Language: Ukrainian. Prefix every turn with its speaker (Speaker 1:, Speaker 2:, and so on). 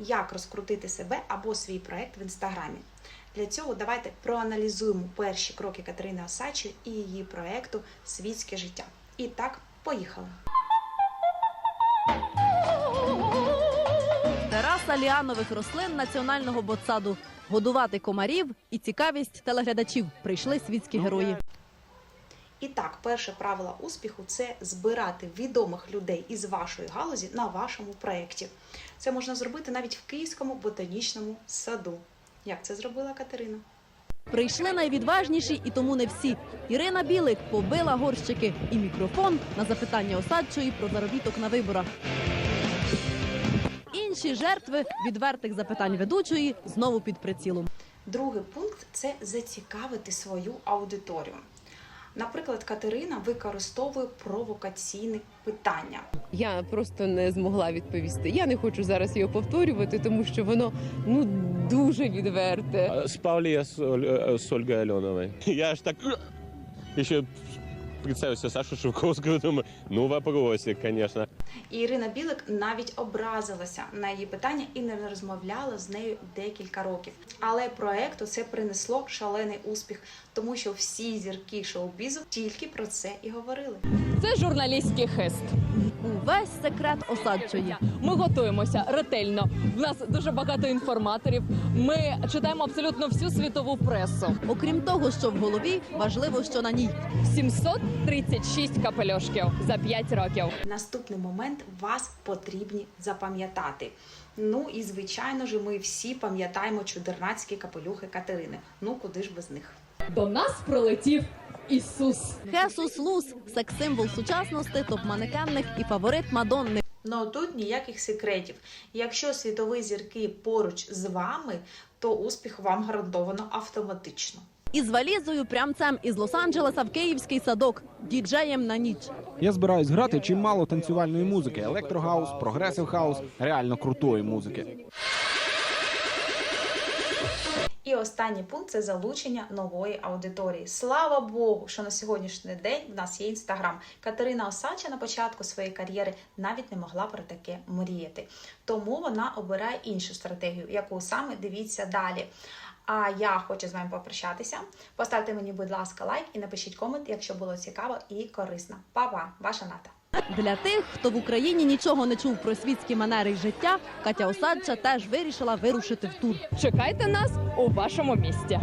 Speaker 1: як розкрутити себе або свій проект в інстаграмі. Для цього давайте проаналізуємо перші кроки Катерини Осадчої і її проекту Світське життя. І так, поїхали.
Speaker 2: Тераса ліанових рослин національного ботсаду. Годувати комарів і цікавість телеглядачів прийшли світські герої.
Speaker 1: І так, перше правило успіху це збирати відомих людей із вашої галузі на вашому проєкті. Це можна зробити навіть в Київському ботанічному саду. Як це зробила Катерина?
Speaker 2: Прийшли найвідважніші, і тому не всі. Ірина Білик побила горщики і мікрофон на запитання осадчої про заробіток на виборах. Інші жертви відвертих запитань ведучої знову під прицілом.
Speaker 1: Другий пункт це зацікавити свою аудиторію. Наприклад, Катерина використовує провокаційні питання.
Speaker 3: Я просто не змогла відповісти. Я не хочу зараз його повторювати, тому що воно ну дуже відверте.
Speaker 4: Спав ли я з, Оль- з Ольгою Альоновою. Я аж так ще представився Сашу Шевковского, думаю, ну вопросик, конечно.
Speaker 1: І Ірина Білик навіть образилася на її питання і не розмовляла з нею декілька років. Але проекту це принесло шалений успіх, тому що всі зірки шоу-бізу тільки про це і говорили.
Speaker 5: Це журналістський хист.
Speaker 2: Увесь секрет осадчої.
Speaker 5: Ми готуємося ретельно. В нас дуже багато інформаторів. Ми читаємо абсолютно всю світову пресу.
Speaker 2: Окрім того, що в голові, важливо, що на ній.
Speaker 5: 736 капельошків за 5 років.
Speaker 1: Наступний момент вас потрібні запам'ятати. Ну і звичайно ж, ми всі пам'ятаємо чудернацькі капелюхи Катерини. Ну куди ж без них?
Speaker 5: До нас прилетів Ісус.
Speaker 2: Хесус Лус секс-символ сучасності, топ-манекенних і фаворит Мадонни.
Speaker 1: Ну тут ніяких секретів. Якщо світові зірки поруч з вами, то успіх вам гарантовано автоматично.
Speaker 2: Із валізою прямцем із Лос-Анджелеса в київський садок, діджеєм на ніч.
Speaker 6: Я збираюсь грати чимало танцювальної музики, електрохаус, прогресив хаус, реально крутої музики.
Speaker 1: І останній пункт це залучення нової аудиторії. Слава Богу, що на сьогоднішній день в нас є інстаграм. Катерина Осадча на початку своєї кар'єри навіть не могла про таке мріяти. Тому вона обирає іншу стратегію, яку саме дивіться далі. А я хочу з вами попрощатися. Поставте мені, будь ласка, лайк і напишіть комент, якщо було цікаво і корисно. Па-па, ваша ната.
Speaker 2: Для тих, хто в Україні нічого не чув про світські манери й життя, Катя Осадча теж вирішила вирушити в тур.
Speaker 5: Чекайте нас у вашому місті.